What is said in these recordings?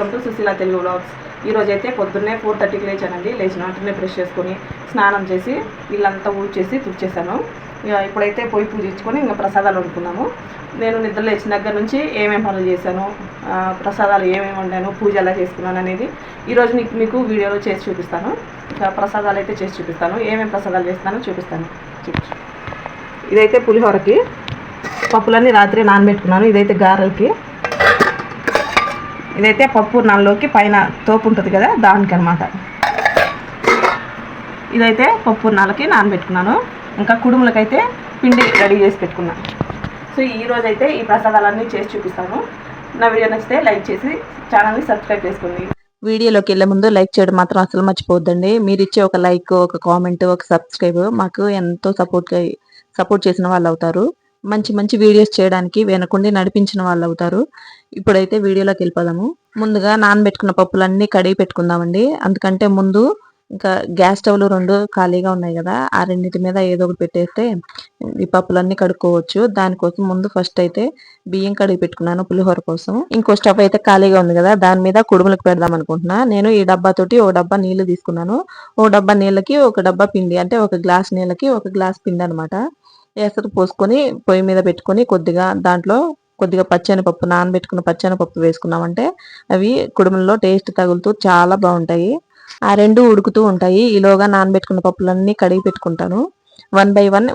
Welcome to Susheela Telugu blogs ఈరోజైతే అయితే పొద్దున్నే ఫోర్ థర్టీకి లేచానండి. లేచిన వెంటనే ఫ్రెష్ చేసుకొని స్నానం చేసి ఇల్లంతా ఊడ్చేసి తుడిచేసాను ఇక ఇప్పుడైతే పోయి పూజించుకొని ఇంకా ప్రసాదాలు వండుకున్నాము. నేను నిద్ర లేచిన దగ్గర నుంచి ఏమేమి పనులు చేశాను ప్రసాదాలు ఏమేమి వండాను పూజ ఎలా చేసుకున్నాను అనేది ఈరోజు మీకు మీకు వీడియోలో చేసి చూపిస్తాను. ప్రసాదాలు అయితే చేసి చూపిస్తాను. ఏమేమి ప్రసాదాలు చేస్తానో చూపిస్తాను. చూపించు ఇదైతే పులిహోరకి పప్పులన్నీ రాత్రి నానబెట్టుకున్నాను. ఇదైతే గారెలకి. ఇదైతే పప్పు నల్లోకి పైన తోపు ఉంటుంది కదా దానికి అనమాట ఇదైతే పప్పు నాలకి నానబెట్టుకున్నాను. ఇంకా కుడుములకైతే పిండి రెడీ చేసి పెట్టుకున్నాను సో ఈ అయితే ఈ ప్రసాదాలన్నీ చేసి చూపిస్తాను. నా వీడియో నచ్చితే లైక్ చేసి ఛానల్ని సబ్స్క్రైబ్ చేసుకోండి. వీడియోలోకి వెళ్ళే ముందు లైక్ చేయడం మాత్రం అసలు మర్చిపోవద్దండి. మీరు ఇచ్చే ఒక లైక్ ఒక కామెంట్ ఒక సబ్స్క్రైబ్ మాకు ఎంతో సపోర్ట్ సపోర్ట్ చేసిన వాళ్ళు అవుతారు. మంచి మంచి వీడియోస్ చేయడానికి వెనకుండి నడిపించిన వాళ్ళు అవుతారు. ఇప్పుడైతే వీడియోలోకి వెళ్ళిపోదాము. ముందుగా నానబెట్టుకున్న పప్పులన్నీ కడిగి పెట్టుకుందామండి. అందుకంటే ముందు ఇంకా గ్యాస్ స్టవ్లు రెండు ఖాళీగా ఉన్నాయి కదా ఆ రెండింటి మీద ఏదో ఒకటి పెట్టేస్తే ఈ పప్పులన్నీ కడుక్కోవచ్చు. దానికోసం ముందు ఫస్ట్ అయితే బియ్యం కడిగి పెట్టుకున్నాను పులిహోర కోసం. ఇంకో స్టవ్ అయితే ఖాళీగా ఉంది కదా దాని మీద కుడుములకు పెడదాం అనుకుంటున్నా. నేను ఈ డబ్బా తోటి ఒక డబ్బా నీళ్ళు తీసుకున్నాను. ఒక డబ్బా నీళ్ళకి ఒక డబ్బా పిండి అంటే ఒక గ్లాస్ నీళ్ళకి ఒక గ్లాస్ పిండి అనమాట ఎసరు పోసుకొని పొయ్యి మీద పెట్టుకొని కొద్దిగా దాంట్లో కొద్దిగా పచ్చనిపప్పు నానబెట్టుకున్న పచ్చని పప్పు వేసుకున్నామంటే అవి కుడుములలో టేస్ట్ తగులుతూ చాలా బాగుంటాయి. ఆ రెండు ఉడుకుతూ ఉంటాయి. ఈలోగా నానబెట్టుకున్న పప్పులన్నీ కడిగి పెట్టుకుంటాను. వన్ బై వన్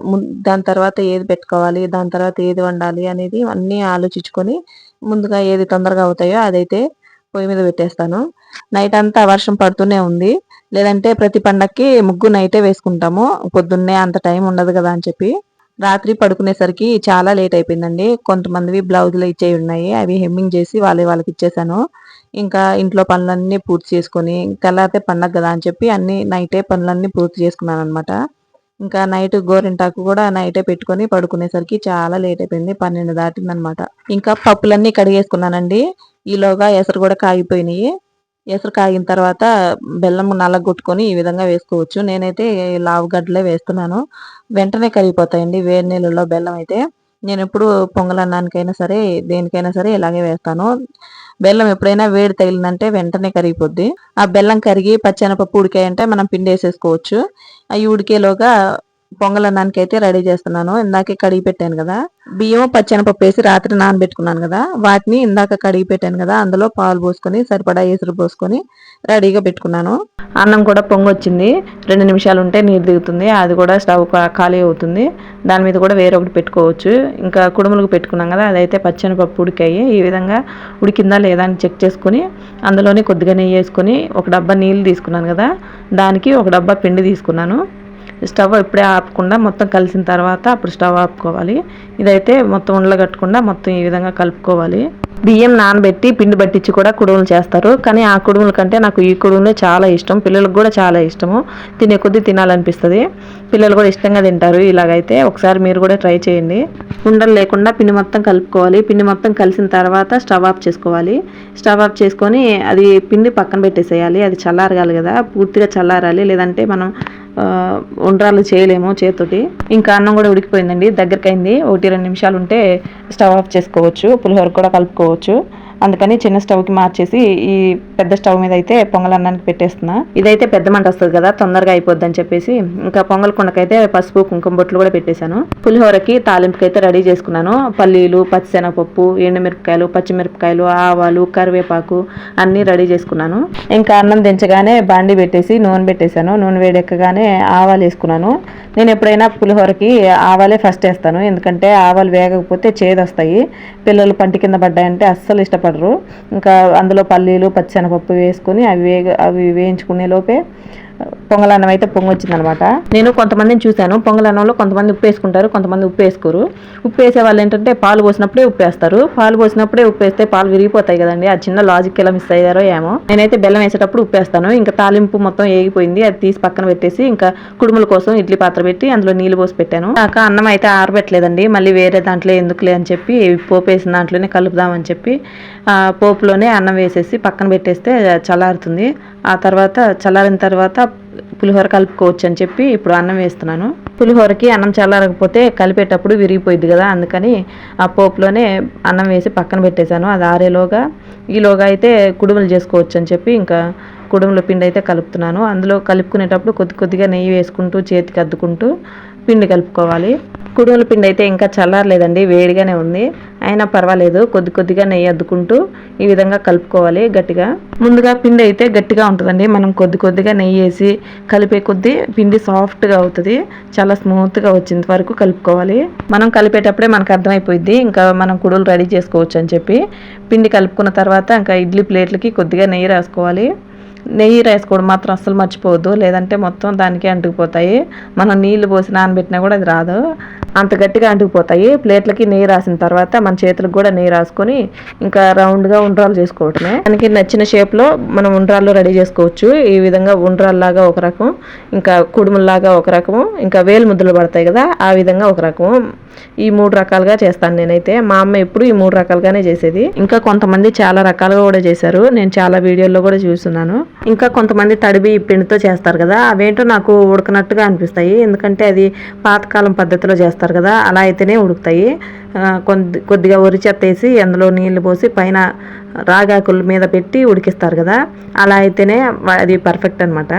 దాని తర్వాత ఏది పెట్టుకోవాలి దాని తర్వాత ఏది వండాలి అనేది అన్నీ ఆలోచించుకొని ముందుగా ఏది తొందరగా అవుతాయో అదైతే పొయ్యి మీద పెట్టేస్తాను. నైట్ అంతా వర్షం పడుతూనే ఉంది. లేదంటే ప్రతి పండక్కి ముగ్గు నైటే వేసుకుంటాము. పొద్దున్నే అంత టైం ఉండదు కదా అని చెప్పి. రాత్రి పడుకునేసరికి చాలా లేట్ అయిపోయిందండి. కొంతమందివి బ్లౌజులు ఇచ్చేవి ఉన్నాయి. అవి హెమ్మింగ్ చేసి వాళ్ళే వాళ్ళకి ఇచ్చేసాను. ఇంకా ఇంట్లో పనులన్నీ పూర్తి చేసుకొని తెల్లారితే పండగ కదా అని చెప్పి అన్ని నైటే పనులన్నీ పూర్తి చేసుకున్నాను అనమాట ఇంకా నైట్ గోరింటాకు కూడా నైటే పెట్టుకొని పడుకునేసరికి చాలా లేట్ అయిపోయింది. పన్నెండు దాటిందనమాట ఇంకా పప్పులన్నీ కడిగేసుకున్నానండి. ఈలోగా ఎసరు కూడా కాగిపోయినాయి. ఎసరు కాగిన తర్వాత బెల్లం నల్లగొట్టుకొని ఈ విధంగా వేసుకోవచ్చు. నేనైతే లావుగడ్డలే వేస్తున్నాను. వెంటనే కరిగిపోతాయండి. వేడి నీళ్ళలో బెల్లం అయితే నేను ఎప్పుడు పొంగలన్నానికైనా సరే దేనికైనా సరే ఇలాగే వేస్తాను. బెల్లం ఎప్పుడైనా వేడి తగిలిందంటే వెంటనే కరిగిపోద్ది. ఆ బెల్లం కరిగి పచ్చెనపప్పు ఉడికాయంటే మనం పిండి వేసేసుకోవచ్చు అవి ఉడికేలోగా పొంగలన్నానికి అయితే రెడీ చేస్తున్నాను. ఇందాకే కడిగి పెట్టాను కదా. బియ్యం పచ్చెనపప్పు వేసి రాత్రి నానబెట్టుకున్నాను కదా. వాటిని ఇందాక కడిగి పెట్టాను కదా. అందులో పాలు పోసుకొని సరిపడా ఎసురు పోసుకొని రెడీగా పెట్టుకున్నాను. అన్నం కూడా పొంగొచ్చింది. రెండు నిమిషాలు ఉంటే నీరు దిగుతుంది. అది కూడా స్టవ్ ఖాళీ అవుతుంది. దాని మీద కూడా వేరొకటి పెట్టుకోవచ్చు. ఇంకా కుడుములకు పెట్టుకున్నాం కదా. అదైతే పచ్చెనపప్పు ఉడికాయి. ఈ విధంగా ఉడికిందా లేదా అని చెక్ చేసుకుని అందులోనే కొద్దిగా నెయ్యి వేసుకొని ఒక డబ్బా నీళ్ళు తీసుకున్నాను కదా. దానికి ఒక డబ్బా పిండి తీసుకున్నాను. స్టవ్ ఇప్పుడే ఆపకుండా మొత్తం కలిసిన తర్వాత అప్పుడు స్టవ్ ఆపుకోవాలి. ఇదైతే మొత్తం ఉండలు కట్టకుండా మొత్తం ఈ విధంగా కలుపుకోవాలి. బియ్యం నానబెట్టి పిండి పట్టించి కూడా కుడుములు చేస్తారు. కానీ ఆ కుడుముల కంటే నాకు ఈ కుడుములే చాలా ఇష్టం. పిల్లలకు కూడా చాలా ఇష్టము. తినే కొద్దీ తినాలనిపిస్తుంది. పిల్లలు కూడా ఇష్టంగా తింటారు. ఇలాగైతే ఒకసారి మీరు కూడా ట్రై చేయండి. ఉండలు లేకుండా పిండి మొత్తం కలుపుకోవాలి. పిండి మొత్తం కలిసిన తర్వాత స్టవ్ ఆఫ్ చేసుకోవాలి. స్టవ్ ఆఫ్ చేసుకొని అది పిండి పక్కన పెట్టేసేయాలి. అది చల్లారగాలి కదా. పూర్తిగా చల్లారాలి. లేదంటే మనం ఉండ్రాలు చేయలేము చేతితోటి. ఇంకా అన్నం కూడా ఉడికిపోయిందండి. దగ్గరకైంది. ఒకటి రెండు నిమిషాలు ఉంటే స్టవ్ ఆఫ్ చేసుకోవచ్చు. పులిహోర కూడా కలుపుకోవచ్చు. అందుకని చిన్న స్టవ్కి మార్చేసి ఈ పెద్ద స్టవ్ మీద అయితే పొంగల్ అన్నానికి పెట్టేస్తున్నా. ఇదైతే పెద్ద మంట వస్తుంది కదా తొందరగా అయిపోద్ది అని చెప్పేసి ఇంకా పొంగల్ కుండకైతే పసుపు కుంకుమ బొట్లు కూడా పెట్టేశాను. పులిహోరకి తాలింపుకి అయితే రెడీ చేసుకున్నాను. పల్లీలు పచ్చిశనగపప్పు ఎండుమిరపకాయలు పచ్చిమిరపకాయలు ఆవాలు కరివేపాకు అన్నీ రెడీ చేసుకున్నాను. ఇంకా అన్నం దించగానే బాండి పెట్టేసి నూనె పెట్టేశాను. నూనె వేడెక్కగానే ఆవాలు వేసుకున్నాను. నేను ఎప్పుడైనా పులిహోరకి ఆవాలే ఫస్ట్ వేస్తాను. ఎందుకంటే ఆవాలు వేగకపోతే చేదు వస్తాయి పిల్లలు పంటి కింద పడ్డాయంటే అస్సలు ఇష్టపడరు ఇంకా అందులో పల్లీలు పచ్చిశనగపప్పు వేసుకొని అవి వేగ అవి వేయించుకునే లోపే పొంగలన్నం అయితే పొంగొచ్చింది అనమాట నేను కొంతమందిని చూశాను. పొంగలన్నంలో కొంతమంది ఉప్పు వేసుకుంటారు కొంతమంది ఉప్పు వేసుకోరు ఉప్పు వేసే వాళ్ళు ఏంటంటే పాలు పోసినప్పుడే ఉప్పు వేస్తారు పాలు పోసినప్పుడే ఉప్పు వేస్తే పాలు విరిగిపోతాయి కదండి. ఆ చిన్న లాజిక్ ఎలా మిస్ అయ్యారో ఏమో. నేనైతే బెల్లం వేసేటప్పుడు ఉప్పు వేస్తాను ఇంకా తాలింపు మొత్తం ఏగిపోయింది. అది తీసి పక్కన పెట్టేసి ఇంకా కుడుముల కోసం ఇడ్లీ పాత్ర పెట్టి అందులో నీళ్ళు పోసి పెట్టాను. కాక అన్నం అయితే ఆరబెట్టలేదండి. మళ్ళీ వేరే దాంట్లో ఎందుకులే అని చెప్పి పోపు వేసిన దాంట్లోనే కలుపుదామని చెప్పి పోపులోనే అన్నం వేసేసి పక్కన పెట్టేస్తే చల్లారుతుంది. ఆ తర్వాత చల్లారిన తర్వాత పులిహోర కలుపుకోవచ్చు అని చెప్పి ఇప్పుడు అన్నం వేస్తున్నాను. పులిహోరకి అన్నం చల్లారకపోతే కలిపేటప్పుడు విరిగిపోయింది కదా అందుకని ఆ పోపులోనే అన్నం వేసి పక్కన పెట్టేశాను. అది ఆరేలోగా. ఈలోగా అయితే కుడుములు చేసుకోవచ్చు అని చెప్పి ఇంకా కుడుముల పిండి అయితే కలుపుతున్నాను. అందులో కలుపుకునేటప్పుడు కొద్ది కొద్దిగా నెయ్యి వేసుకుంటూ చేతికి అద్దుకుంటూ పిండి కలుపుకోవాలి. కుడుముల పిండి అయితే ఇంకా చల్లారలేదండి వేడిగానే ఉంది. అయినా పర్వాలేదు కొద్ది కొద్దిగా నెయ్యి అద్దుకుంటూ ఈ విధంగా కలుపుకోవాలి గట్టిగా. ముందుగా పిండి అయితే గట్టిగా ఉంటుందండి. మనం కొద్ది కొద్దిగా నెయ్యి వేసి కలిపే కొద్దీ పిండి సాఫ్ట్గా అవుతుంది. చాలా స్మూత్గా వచ్చేంత వరకు కలుపుకోవాలి. మనం కలిపేటప్పుడే మనకు అర్థమైపోయింది ఇంకా మనం కుడులు రెడీ చేసుకోవచ్చు అని చెప్పి. పిండి కలుపుకున్న తర్వాత ఇంకా ఇడ్లీ ప్లేట్లకి కొద్దిగా నెయ్యి రాసుకోవాలి. నెయ్యి వేసుకోవడం మాత్రం అస్సలు మర్చిపోవద్దు. లేదంటే మొత్తం దానికే అంటుకుపోతాయి. మనం నీళ్ళు పోసి నానబెట్టినా కూడా అది రాదు. అంత గట్టిగా అంటుకుపోతాయి. ప్లేట్లకి నెయ్యి రాసిన తర్వాత మన చేతులకు కూడా నెయ్యి రాసుకొని ఇంకా రౌండ్గా ఉండ్రాలు చేసుకోవటమే. దానికి నచ్చిన షేప్లో మనం ఉండ్రాలు రెడీ చేసుకోవచ్చు. ఈ విధంగా ఉండ్రాల్లాగా ఒక రకం ఇంకా కుడుముల్లాగా ఒక రకము ఇంకా వేలు ముద్దలు పడతాయి కదా ఆ విధంగా ఒక రకం ఈ మూడు రకాలుగా చేస్తాను నేనైతే. మా అమ్మ ఎప్పుడు ఈ మూడు రకాలుగానే చేసేది. ఇంకా కొంతమంది చాలా రకాలుగా కూడా చేశారు. నేను చాలా వీడియోల్లో కూడా చూస్తున్నాను. ఇంకా కొంతమంది తడిబి పిండితో చేస్తారు కదా అవేంటో నాకు ఉడకనట్టుగా అనిపిస్తాయి. ఎందుకంటే అది పాతకాలం పద్ధతిలో చేస్తారు కదా అలా అయితేనే ఉడుకుతాయి. కొద్ది కొద్దిగా వరి చెత్త వేసి అందులో నీళ్ళు పోసి పైన రాగాకుల మీద పెట్టి ఉడికిస్తారు కదా. అలా అయితేనే అది పర్ఫెక్ట్ అనమాట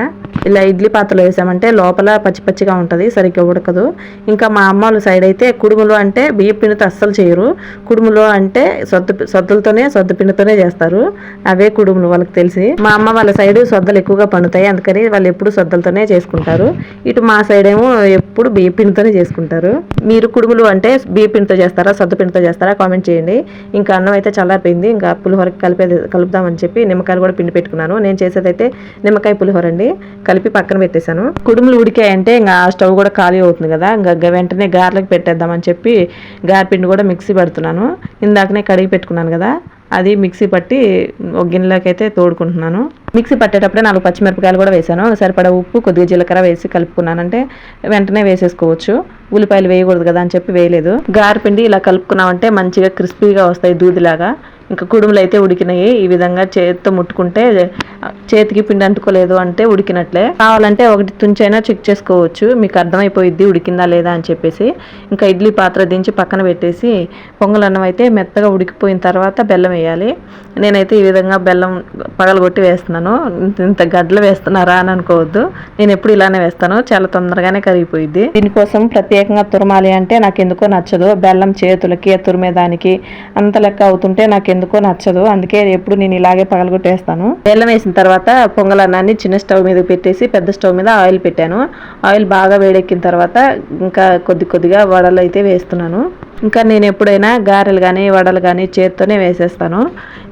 ఇలా ఇడ్లీ పాత్రలో వేసామంటే లోపల పచ్చి పచ్చిగా ఉంటుంది సరిగ్గా ఉడకదు. ఇంకా మా అమ్మ వాళ్ళ సైడ్ అయితే కుడుములు అంటే బియ్య పిండితో అస్సలు చేయరు. కుడుములు అంటే సొద్దు సొద్దులతోనే సొద్దు పిండితోనే చేస్తారు. అవే కుడుములు వాళ్ళకి తెలిసి. మా అమ్మ వాళ్ళ సైడ్ సొద్దలు ఎక్కువగా పండుతాయి అందుకని వాళ్ళు ఎప్పుడు సొద్దలతోనే చేసుకుంటారు. ఇటు మా సైడ్ ఏమో ఎప్పుడు బియ్య పిండితోనే చేసుకుంటారు. మీరు కుడుములు అంటే బియ్య పిండితో చేస్తారు? సొద్దు పిండితో చేస్తారా? కామెంట్ చేయండి. ఇంకా అన్నం అయితే చల్లారిపోయింది. ఇంకా పులిహోరకి కలిపేది కలుపుదామని చెప్పి నిమ్మకాయలు కూడా పిండి పెట్టుకున్నాను. నేను చేసేదైతే నిమ్మకాయ పులిహోర అండి. కలిపి పక్కన పెట్టేశాను. కుడుములు ఉడికాయంటే ఇంకా ఆ స్టవ్ కూడా ఖాళీ అవుతుంది కదా. ఇంకా వెంటనే గారెలకు పెట్టేద్దామని చెప్పి గారెపిండి కూడా మిక్సీ పెడుతున్నాను. ఇందాకనే కడిగి పెట్టుకున్నాను కదా. అది మిక్సీ పట్టి ఒక గిన్నెలోకి అయితే తోడుకుంటున్నాను. మిక్సీ పట్టేటప్పుడే నాలుగు పచ్చిమిరపకాయలు కూడా వేసాను సరిపడా ఉప్పు కొద్దిగా జీలకర్ర వేసి కలుపుకున్నానంటే వెంటనే వేసేసుకోవచ్చు. ఉల్లిపాయలు వేయకూడదు కదా అని చెప్పి వేయలేదు. గారెపిండి ఇలా కలుపుకున్నామంటే మంచిగా క్రిస్పీగా వస్తాయి దూదిలాగా. ఇంకా కుడుములు అయితే ఉడికినాయి. ఈ విధంగా చేతితో ముట్టుకుంటే చేతికి పిండి అంటుకోలేదు అంటే ఉడికినట్లే. కావాలంటే ఒకటి తుంచైనా చెక్ చేసుకోవచ్చు. మీకు అర్థమైపోయిద్ది ఉడికిందా లేదా అని చెప్పేసి. ఇంకా ఇడ్లీ పాత్ర దించి పక్కన పెట్టేసి పొంగలన్నం అయితే మెత్తగా ఉడికిపోయిన తర్వాత బెల్లం వేయాలి. నేనైతే ఈ విధంగా బెల్లం పగలగొట్టి వేస్తున్నాను. ఇంత- ఇంత గడ్డలు వేస్తున్నారా అని అనుకోవద్దు. నేను ఎప్పుడు ఇలానే వేస్తాను. చాలా తొందరగానే కరిగిపోయింది దీనికోసం ప్రత్యేకంగా తురమాలి అంటే నాకు ఎందుకో నచ్చదు. బెల్లం చేతులకి తురిమేదానికి అంత లెక్క అవుతుంటే నాకు ఎందుకో నచ్చదు. అందుకే ఎప్పుడు నేను ఇలాగే పగలగొట్టేస్తాను. బెల్లం వేసిన తర్వాత పొంగల్ అన్నాన్ని చిన్న స్టవ్ మీద పెట్టేసి పెద్ద స్టవ్ మీద ఆయిల్ పెట్టాను. ఆయిల్ బాగా వేడెక్కిన తర్వాత ఇంకా కొద్ది కొద్దిగా వడలు అయితే వేస్తున్నాను. ఇంకా నేను ఎప్పుడైనా గారెలు కానీ వడలు కానీ చేత్తోనే వేసేస్తాను.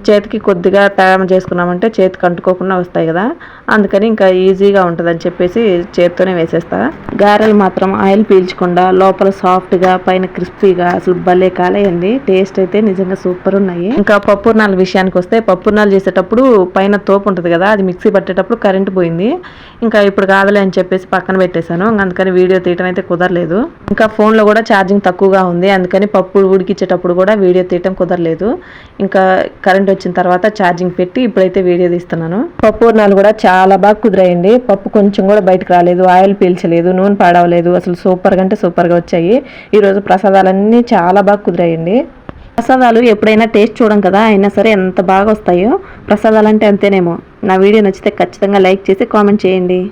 చేతికి కొద్దిగా తేమ చేసుకున్నామంటే చేతికి అంటుకోకుండా వస్తాయి కదా. అందుకని ఇంకా ఈజీగా ఉంటుందని చెప్పేసి చేత్తోనే వేసేస్తా. గారెలు మాత్రం ఆయిల్ పీల్చకుండా లోపల సాఫ్ట్గా పైన క్రిస్పీగా అసలు భలే కాలేయండి. టేస్ట్ అయితే నిజంగా సూపర్ ఉన్నాయి. ఇంకా పప్పుర్నాల విషయానికి వస్తే పప్పుర్నాలు చేసేటప్పుడు పైన తోపు ఉంటుంది కదా అది మిక్సీ పట్టేటప్పుడు కరెంట్ పోయింది. ఇంకా ఇప్పుడు కాదులే అని చెప్పేసి పక్కన పెట్టేశాను. అందుకని వీడియో తీయటం అయితే కుదరలేదు. ఇంకా ఫోన్లో కూడా ఛార్జింగ్ తక్కువగా ఉంది. అందుకని పప్పు ఉడికించేటప్పుడు కూడా వీడియో తీయటం కుదరలేదు. ఇంకా కరెంట్ వచ్చిన తర్వాత ఛార్జింగ్ పెట్టి ఇప్పుడైతే వీడియో తీస్తున్నాను. పప్పు పూర్ణాలు కూడా చాలా బాగా కుదిరాయండి. పప్పు కొంచెం కూడా బయటకు రాలేదు. ఆయిల్ పీల్చలేదు. నూనె పాడవలేదు. అసలు సూపర్గా అంటే సూపర్గా వచ్చాయి. ఈరోజు ప్రసాదాలన్నీ చాలా బాగా కుదిరాయండి. ప్రసాదాలు ఎప్పుడైనా టేస్ట్ చూడం కదా అయినా సరే ఎంత బాగా వస్తాయో ప్రసాదాలు అంటే అంతేనేమో. నా వీడియో నచ్చితే ఖచ్చితంగా లైక్ చేసి కామెంట్ చేయండి.